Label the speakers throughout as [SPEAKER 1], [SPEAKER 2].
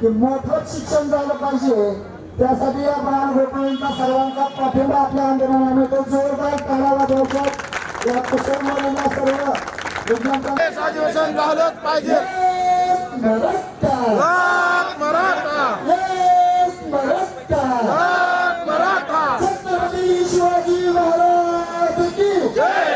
[SPEAKER 1] की मोफत शिक्षण झालं पाहिजे. त्यासाठी या बालगोपाळांचा सर्वांचा पाठिंबा आपल्या आंदोलनाला मिळतो जोरदार टाळा वाजवायचा या कुशल मुलांना सर्व
[SPEAKER 2] अधिवेशन झालंच पाहिजे.
[SPEAKER 1] मराठा. छत्रपती शिवाजी महाराज की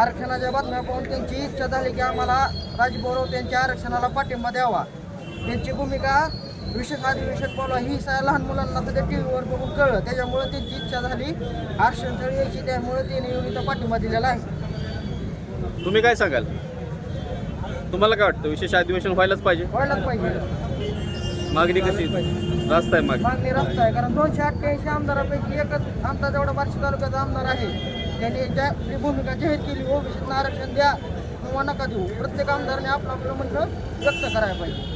[SPEAKER 3] आरक्षणाच्या बातम्या पाहून त्यांची इच्छा झाली की आम्हाला राजभौरव त्यांच्या आरक्षणाला पाठिंबा द्यावा. त्यांची भूमिका विशेष अधिवेशन बोलवा ही सा लहान मुलांना तर टी व्हीवर बघून कळलं. त्याच्यामुळे त्यांची इच्छा झाली. आरक्षण स्थळी यायची त्यामुळे त्यांनी इथं पाठिंबा दिलेला आहे.
[SPEAKER 4] तुम्ही काय सांगाल? तुम्हाला काय वाटतं? विशेष अधिवेशन व्हायलाच पाहिजे.
[SPEAKER 3] व्हायलाच पाहिजे.
[SPEAKER 4] मागणी कशी? रास्ता आहे मागणी.
[SPEAKER 3] मागणी रस्ता आहे कारण दोनशे अठ्ठ्याऐंशी आमदारापैकी एकच आमचा जेवढा बार्शी तालुक्याचा आमदार आहे. त्यांनी ज्या जी भूमिका जाहीर केली ओबीसीतनं आरक्षण द्या किंवा नका देऊ प्रत्येक आमदाराने आपलं आपलं म्हणणं व्यक्त करायला पाहिजे.